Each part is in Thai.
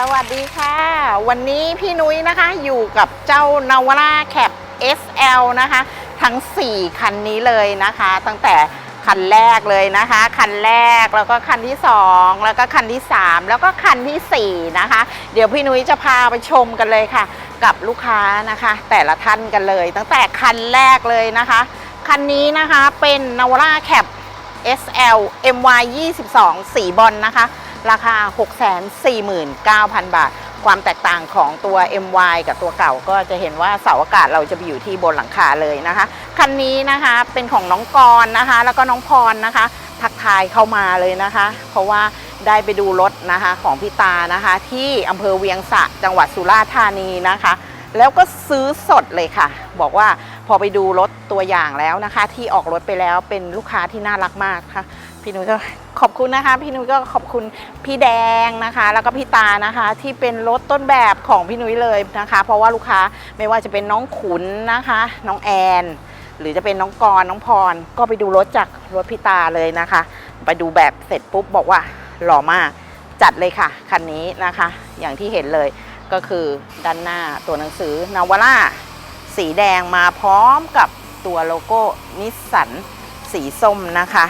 สวัสดีค่ะ วันนี้พี่นุ้ยนะคะอยู่กับเจ้านาวาร่าแคป SL นะคะ ทั้ง 4 คันนี้เลยนะคะ ตั้งแต่คันแรกเลยนะคะ คันแรกแล้วก็คันที่ 2 แล้วก็คันที่ 3 แล้วก็คันทีสี่ 4 นะคะ เดี๋ยวพี่นุ้ยจะพาไปชมกันเลยค่ะ กับลูกค้านะคะ แต่ละท่านกันเลย ตั้งแต่คันแรกเลยนะคะ คันนี้นะคะเป็นนาวาราแคป SL MY 22 สีบอลนะคะ ราคา 649,000 บาท ความแตกต่างของตัว MY กับตัวเก่าก็จะเห็นว่าเสาอากาศเราจะไปอยู่ที่บนหลังคาเลยนะคะ คันนี้นะคะเป็นของน้องกรณ์นะคะ แล้วก็น้องพรนะคะ ทักทายเข้ามาเลยนะคะ เพราะว่าได้ไปดูรถนะคะของพี่ตานะคะ ที่อำเภอเวียงสะจังหวัดสุราษฎร์ธานีนะคะ แล้วก็ซื้อสดเลยค่ะ บอกว่าพอไปดูรถตัวอย่างแล้วนะคะ ที่ออกรถไปแล้วเป็นลูกค้าที่น่ารักมากค่ะ พี่นุ้ยก็ขอบคุณนะคะ พี่นุ้ยก็ขอบคุณพี่แดงนะคะ แล้วก็พี่ตานะคะ ที่เป็นรถต้นแบบของพี่นุ้ยเลยนะคะ เพราะว่าลูกค้าไม่ว่าจะเป็นน้องขุนนะคะ น้องแอน หรือจะเป็นน้องกรณ์น้องพร ก็ไปดูรถจากรถพี่ตาเลยนะคะ ไปดูแบบเสร็จปุ๊บบอกว่าหล่อมากจัดเลยค่ะคันนี้นะคะ อย่างที่เห็นเลยก็คือด้านหน้าตัวหนังสือนาวาร่าสีแดงมาพร้อมกับตัวโลโก้นิสสันสีส้มนะคะ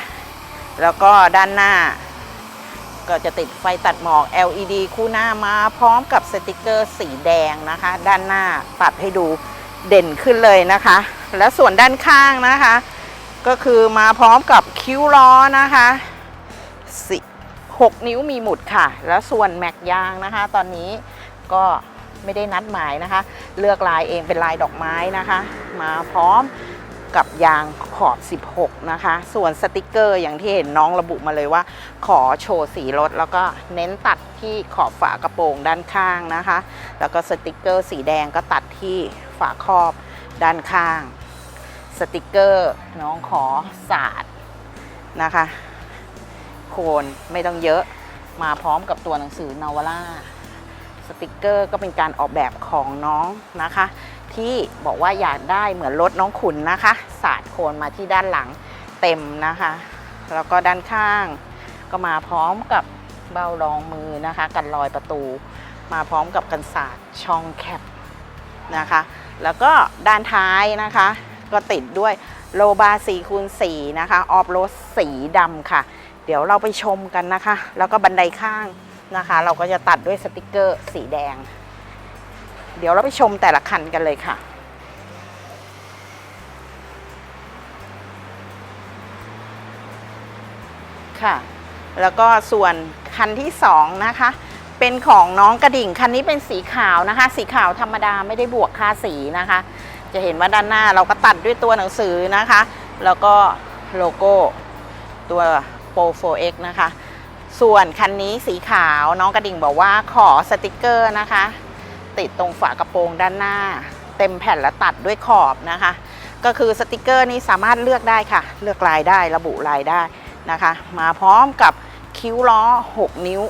แล้วก็ด้านหน้า ก็จะติดไฟตัดหมอก LED คู่หน้ามาพร้อมกับสติกเกอร์สีแดงนะคะ ด้านหน้าตัดให้ดูเด่นขึ้นเลยนะคะ แล้วส่วนด้านข้างนะคะ ก็คือมาพร้อมกับคิ้วล้อนะคะสิ6นิ้วมีหมุดค่ะ แล้วส่วนแม็กยางนะคะ ตอนนี้ก็ไม่ได้นัดหมายนะคะ เลือกลายเองเป็นลายดอกไม้นะคะ มาพร้อม กับยางขอบ 16 นะคะ ส่วนสติกเกอร์อย่างที่เห็นน้องระบุมาเลยว่า ขอโชว์สีรถ แล้วก็เน้นตัดที่ขอบฝากระโปรงด้านข้างนะคะ แล้วก็สติกเกอร์สีแดงก็ตัดที่ฝาครอบด้านข้าง สติกเกอร์น้องขอสาดนะคะ โคนไม่ต้องเยอะมาพร้อมกับตัวหนังสือนาวาร่าสติกเกอร์ก็เป็นการออกแบบของน้องนะคะ ที่บอกว่าอยากได้เหมือนรถน้องขุนนะคะสาดโคนมาที่ด้านหลังเต็มนะคะ แล้วก็ด้านข้างก็มาพร้อมกับเบ้ารองมือนะคะ กันรอยประตู มาพร้อมกับกันศาสตร์ช่องแคปนะคะ แล้วก็ด้านท้ายนะคะ ก็ติดด้วยโลบา4คูณ4นะคะ ออฟโรดสีดำค่ะ เดี๋ยวเราไปชมกันนะคะ แล้วก็บันไดข้างนะคะ เราก็จะตัดด้วยสติกเกอร์สีแดง เดี๋ยวเราไปชมแต่ละคันกันเลยค่ะ ค่ะ แล้วก็ส่วนคันที่สองนะคะ เป็นของน้องกระดิ่ง คันนี้เป็นสีขาวนะคะ สีขาวธรรมดาไม่ได้บวกค่าสีนะคะ จะเห็นว่าด้านหน้าเราก็ตัดด้วยตัวหนังสือนะคะ แล้วก็โลโก้ตัว Pro 4X นะคะ ส่วนคันนี้สีขาวน้องกระดิ่งบอกว่าขอสติกเกอร์นะคะ ติดตรงฝากระโปรงด้านหน้า เต็มแผ่นและตัดด้วยขอบนะคะ ก็คือสติกเกอร์นี้สามารถเลือกได้ค่ะ เลือกลายได้ระบุลายได้นะคะ มาพร้อมกับคิ้วล้อ 6 นิ้ว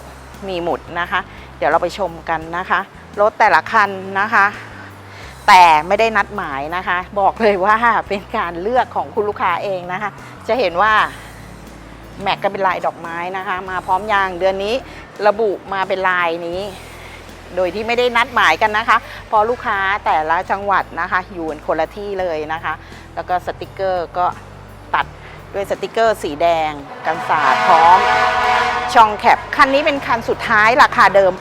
มีหมุดนะคะ เดี๋ยวเราไปชมกันนะคะรถแต่ละคันนะคะ แต่ไม่ได้นัดหมายนะคะ บอกเลยว่าเป็นการเลือกของคุณลูกค้าเองนะคะ จะเห็นว่าแม็กก็เป็นลายดอกไม้นะคะ มาพร้อมยางเดือนนี้ระบุมาเป็นลายนี้ โดยที่ไม่ได้นัดหมายกันนะคะ พอลูกค้าแต่ละจังหวัดนะคะอยู่คนละที่เลยนะคะ แล้วก็สติกเกอร์ก็ตัดด้วยสติกเกอร์สีแดง กันสาดพร้อม ช่องแคปคันนี้เป็นคันสุดท้ายราคาเดิม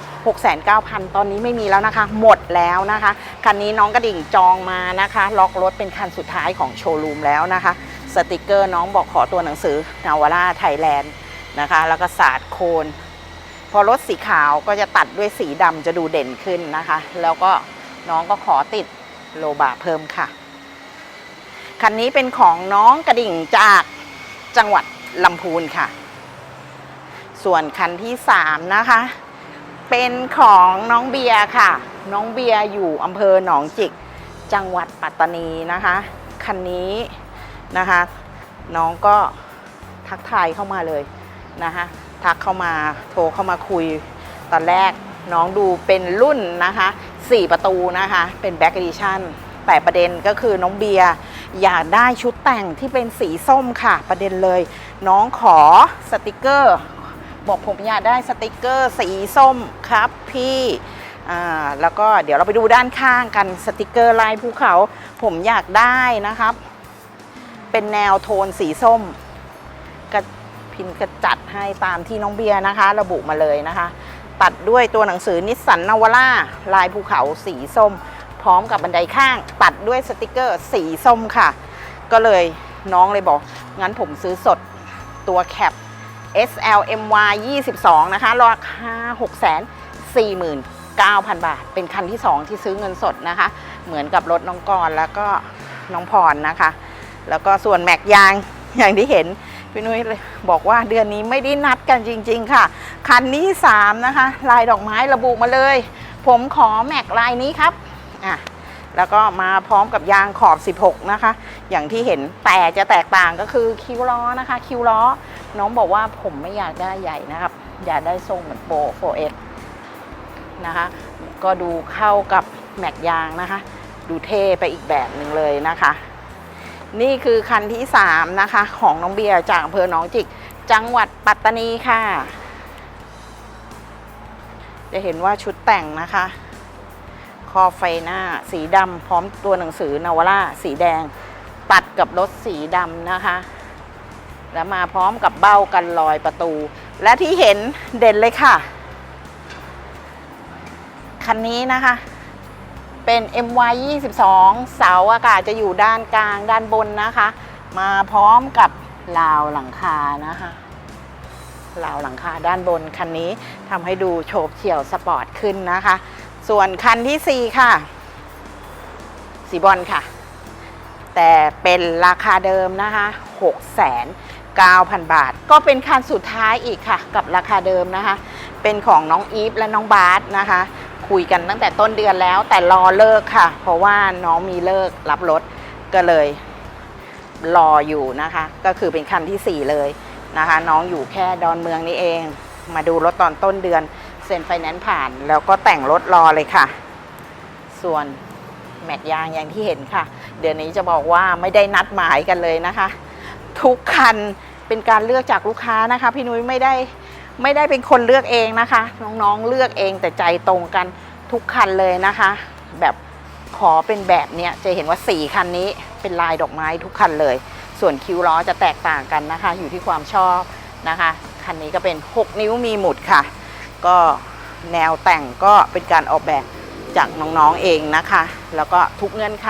69,000 ตอนนี้ไม่มีแล้วนะคะ หมดแล้วนะคะ คันนี้น้องกระดิ่งจองมานะคะ ล็อกรถเป็นคันสุดท้ายของโชว์รูมแล้วนะคะ สติกเกอร์น้องบอกขอตัวหนังสือนาวาร่าไทยแลนด์นะคะ แล้วก็สาดโคน อรถสีขาวก็จะตัดด้วยสีดำจะดูเด่นขึ้นนะคะ แล้วก็น้องก็ขอติดโลบาเพิ่มค่ะ คันนี้เป็นของน้องกระดิ่งจากจังหวัดลำพูนค่ะ ส่วนคันที่สามนะคะ เป็นของน้องเบียร์ค่ะ น้องเบียร์อยู่อำเภอหนองจิก จังหวัดปัตตานีนะคะ คันนี้นะคะ น้องก็ทักทายเข้ามาเลยนะคะ ทักเข้ามาโทรเข้ามาคุย ตอนแรกน้องดูเป็นรุ่นนะคะ 4 ประตูนะคะ เป็นแบ็กเอดิชั่นแต่ประเด็นก็คือน้องเบียร์อยากได้ชุดแต่งที่เป็นสีส้มค่ะ ประเด็นเลย น้องขอสติกเกอร์ บอกผมอยากได้สติกเกอร์สีส้มครับพี่แล้วก็เดี๋ยวเราไปดูด้านข้างกันสติกเกอร์ลายภูเขา ผมอยากได้นะครับ เป็นแนวโทนสีส้มกระ พินกระจัดให้ตามที่น้องเบียร์นะคะ ระบุมาเลยนะคะ ตัดด้วยตัวหนังสือนิสสันนาวาร่าลายภูเขาสีส้ม พร้อมกับบันไดข้าง ตัดด้วยสติกเกอร์สีส้มค่ะ ก็เลยน้องเลยบอก งั้นผมซื้อสดตัวแคป SLMY 22 นะคะราคา649,000 บาท เป็นคันที่ 2 ที่ซื้อเงินสดนะคะ เหมือนกับรถน้องกรณ์แล้วก็น้องพรนะคะ แล้วก็ส่วนแม็กยางอย่างที่เห็น พี่นุ้ยเลยบอกว่าเดือนนี้ไม่ได้นัดกันจริง ๆ ค่ะ คันนี้3นะคะ ลายดอกไม้ระบุมาเลย ผมขอแม็กลายนี้ครับอะแล้วก็มาพร้อมกับยางขอบ 16 นะคะ อย่างที่เห็นแต่จะแตกต่างก็คือคิวล้อนะคะ คิวล้อ น้องบอกว่าผมไม่อยากได้ใหญ่นะครับ อยากได้ทรงเหมือนโปร 4X นะคะ ก็ดูเข้ากับแม็กยางนะคะ ดูเท่ไปอีกแบบหนึ่งเลยนะคะ นี่คือคันที่ 3 นะคะ ของน้องเบียร์จากอำเภอหนองจิก จังหวัดปัตตานีค่ะ จะเห็นว่าชุดแต่งนะคะ คอไฟหน้าสีดำพร้อมตัวหนังสือนาวาร่าสีแดง ตัดกับรถสีดำนะคะ แล้วมาพร้อมกับเบ้ากันรอยประตู และที่เห็นเด่นเลยค่ะ คันนี้นะคะ เป็น MY 22 เสาอากาศจะอยู่ด้านกลางด้านบนนะคะ มาพร้อมกับราวหลังคานะคะราวหลังคาด้านบนคันนี้ทำให้ดูโฉบเฉี่ยวสปอร์ตขึ้นนะคะ ส่วนคันที่ 4 ค่ะ สีบอลค่ะ แต่เป็นราคาเดิมนะคะ6 9 0 0 0 บาท ก็เป็นคันสุดท้ายอีกค่ะ กับราคาเดิมนะคะ เป็นของน้องอีฟและน้องบาสนะคะ คุยกันตั้งแต่ต้นเดือนแล้ว แต่รอเลิกค่ะ เพราะว่าน้องมีเลิกรับรถก็เลย รออยู่นะคะ ก็คือเป็นคันทีสี่ 4 เลยนะคะ น้องอยู่แค่ดอนเมืองนี่เอง มาดูรถตอนต้นเดือนเซ็นไฟแนนซ์ผ่าน แล้วก็แต่งรถรอเลยค่ะ ส่วนแม็กยางอย่างที่เห็นค่ะ เดือนนี้จะบอกว่าไม่ได้นัดหมายกันเลยนะคะ ทุกคันเป็นการเลือกจากลูกค้านะคะ พี่นุ้ยไม่ได้ ไม่ได้เป็นคนเลือกเองนะคะ น้องๆเลือกเองแต่ใจตรงกันทุกคันเลยนะคะ แบบขอเป็นแบบเนี้ยจะเห็นว่า 4 คันนี้เป็นลายดอกไม้ทุกคันเลย ส่วนคิวล้อจะแตกต่างกันนะคะ อยู่ที่ความชอบนะคะ คันนี้ก็เป็น 6 นิ้วมีหมุดค่ะ ก็แนวแต่งก็เป็นการออกแบบจากน้องๆเองนะคะ แล้วก็ทุกเงื่อนไข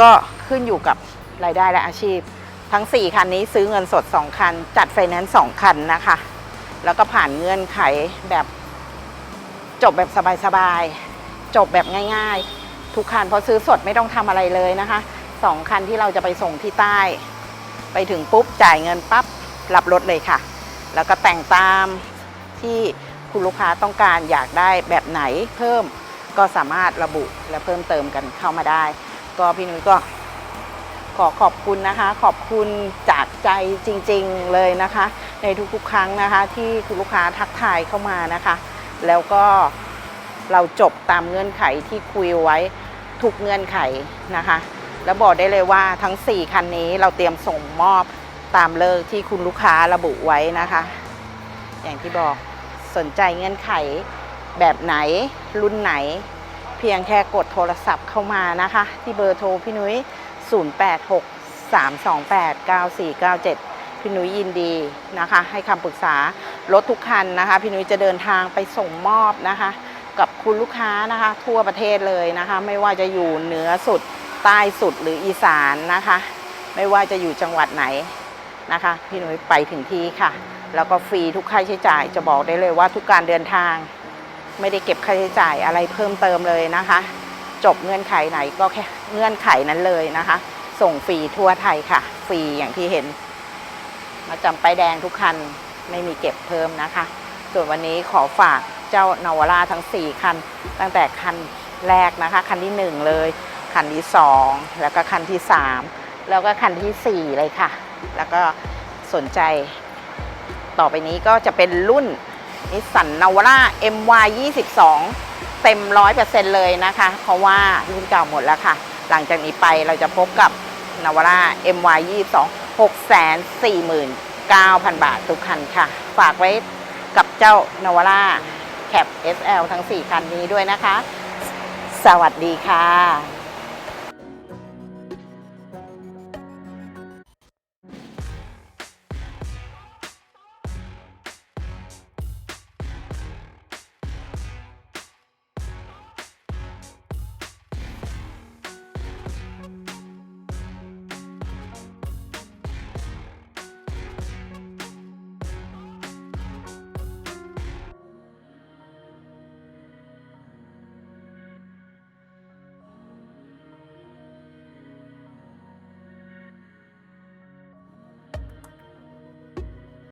ก็ขึ้นอยู่กับรายได้และอาชีพ ทั้ง 4 คันนี้ซื้อเงินสด 2 คัน จัดไฟแนนซ์2คันนะคะ แล้วก็ผ่านเงื่อนไขแบบจบแบบสบายๆ จบแบบง่ายๆ ทุกคันพราะซื้อสดไม่ต้องทำอะไรเลยนะคะสองคันที่เราจะไปส่งที่ใต้ ไปถึงปุ๊บจ่ายเงินปั๊บรับรถเลยค่ะ แล้วก็แต่งตามที่คุณลูกค้าต้องการอยากได้แบบไหนเพิ่มก็สามารถระบุและเพิ่มเติมกันเข้ามาได้ ก็พี่นุ้ยก็ ขอขอบคุณนะคะ ขอบคุณจากใจจริงๆเลยนะคะ ในทุกๆครั้งนะคะ ที่คุณลูกค้าทักทายเข้ามานะคะ แล้วก็เราจบตามเงื่อนไขที่คุยไว้ทุกเงื่อนไขนะคะ แล้วบอกได้เลยว่าทั้ง 4 คันนี้เราเตรียมส่งมอบตามเลิกที่คุณลูกค้าระบุไว้นะคะ อย่างที่บอกสนใจเงื่อนไขแบบไหนรุ่นไหน เพียงแค่กดโทรศัพท์เข้ามานะคะ ที่เบอร์โทรพี่นุ้ย 086 328 9497 พี่นุ้ยยินดีนะคะ ให้คำปรึกษารถทุกคันนะคะ พี่นุ้ยจะเดินทางไปส่งมอบนะคะ กับคุณลูกค้านะคะ ทั่วประเทศเลยนะคะ ไม่ว่าจะอยู่เหนือสุดใต้สุดหรืออีสานนะคะ ไม่ว่าจะอยู่จังหวัดไหนนะคะ พี่นุ้ยไปถึงที่ค่ะ แล้วก็ฟรีทุกค่าใช้จ่ายจะบอกได้เลยว่าทุกการเดินทาง ไม่ได้เก็บค่าใช้จ่ายอะไรเพิ่มเติมเลยนะคะ จบเงื่อนไขไหนก็แค่เงื่อนไขนั้นเลยนะคะ ส่งฟรีทั่วไทยค่ะ ฟรีอย่างที่เห็น มาจำป้ายแดงทุกคันไม่มีเก็บเพิ่มนะคะ ส่วนวันนี้ขอฝากเจ้านาวราทั้ง 4 คัน ตั้งแต่คันแรกนะคะ คันที่ 1 เลย คันที่ 2 แล้วก็คันที่ 3 แล้วก็คันทีสี่4 เลยค่ะ แล้วก็สนใจต่อไปนี้ก็จะเป็นรุ่นนิสสันนาวร่า MY 22 เต็มร้อยเลยนะคะ เพราะว่ารุ่นเก่าหมดแล้วค่ะ หลังจากนี้ไปเราจะพบกับนาวาร่า MY 22 649,000 บาททุกคันค่ะ ฝากไว้กับเจ้านาวาร่าแคป SL ทั้ง 4 คันนี้ด้วยนะคะ สวัสดีค่ะ